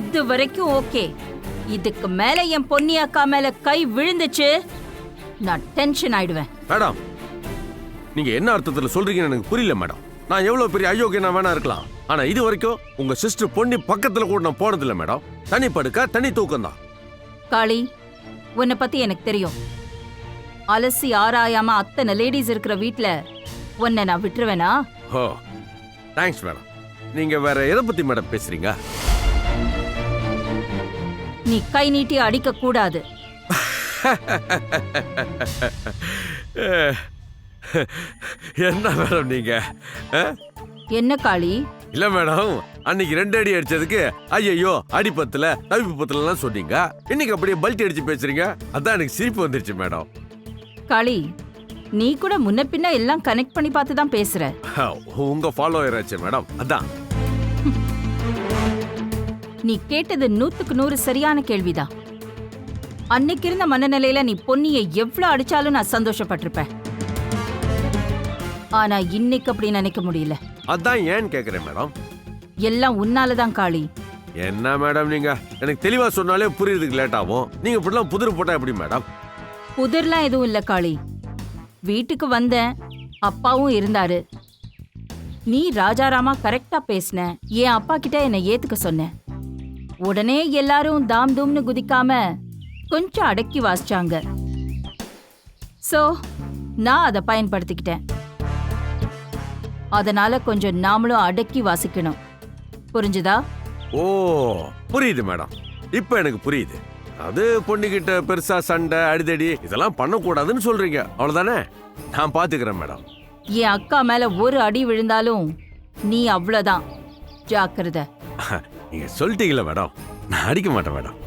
வரைக்கும் ஓகே. இதுக்கு மேல என் பொன்னி அக்கா மேல கை விழுந்துச்சு நான் டென்ஷன் ஆயிடுவேன். மேடம் நீங்க என்ன அர்த்தத்துல சொல்றீங்கன்னு எனக்கு புரியல மேடம். நான் எவ்வளவு பெரிய அயோக்கியனா வேணா இருக்கலாம். ஆனா இது வரைக்கும் உங்க சிஸ்டர் பொண்ணி பக்கத்துல கூட நான் போனதில்ல மேடம். தனி படுக்க தனி தூக்கம் தான். காளி உன்னை பத்தி எனக்கு தெரியும். அலசி ஆராயாம அத்தனை லேடிஸ் இருக்கிற வீட்ல உன்னை நான் விட்டுருவேனா? Oh thanks madam. நீங்க வேற எதை பத்தி மேடம் பேசுறீங்க? நீ கை நீட்டி அடிக்க கூடாது. என்ன மேடம் நீங்க? என்ன காளி? இல்ல மேடம் அன்னைக்கு ரெண்டு அடி அடிச்சதுக்கு ஐயையோ அடி பத்தல தவிப்பு பத்தலாம் சொன்னீங்க. இன்னைக்கு அப்படியே பல்ட்டி அடிச்சு பேசுறீங்க? அதான் எனக்கு சிரிப்பு வந்துருச்சு மேடம். காளி நீ கூட முன்ன பின்ன எல்லாம் கனெக்ட் பண்ணி பார்த்து தான் பேசுற. உங்க ஃபாலோயர் ஆச்சு மேடம். அதான். நீ கேட்டது நூத்துக்கு நூறு சரியான கேள்விதான். அன்னைக்கு இருந்த மனநிலையில நீ பொன்னியை எவ்வளவு அடிச்சாலும் நான் சந்தோஷப்பட்டிருப்பேன். ஆனா இன்னைக்கு அப்படி நினைக்க முடியல. அதான் ஏன்னு கேக்குறேன் மேடம். எல்லாம் உன்னாலதான் காளி. என்ன மேடம் நீங்க? எனக்கு தெளிவா சொன்னாலே புரியுறதுக்கு லேட் ஆகும். நீங்க இப்படிலாம் புதிர் போட்டா எப்படி மேடம்? புதிர்லாம் எதுவும் இல்ல காளி. வீட்டுக்கு வந்தேன் அப்பாவும் இருந்தாரு. நீ ராஜாராமா கரெக்டா பேசின. என் அப்பா கிட்ட என்னை ஏத்துக்க சொன்ன. உடனே எல்லாரும் தாம் தூம்னு குதிக்காம கொஞ்சம் அடக்கி வாசிச்சாங்க. சோ நான் அதை பயன்படுத்திக்கிட்டேன். அதனால கொஞ்சம் நாமளும் அடக்கி வாசிக்கணும். புரிஞ்சுதா? ஓ புரியுது மேடம். இப்ப எனக்கு புரியுது. அது பொண்ணுகிட்ட பெருசா சண்டை அடிதடி இதெல்லாம் பண்ணக்கூடாதுன்னு சொல்றீங்க. அவ்வளவுதானே? நான் பாத்துக்கிறேன் மேடம். என் அக்கா மேல ஒரு அடி விழுந்தாலும் நீ அவ்வளவுதான். ஜாக்கிரதை. நீங்க சொல்லிட்டீங்களா மேடம். நான் அடிக்க மாட்டேன் மேடம்.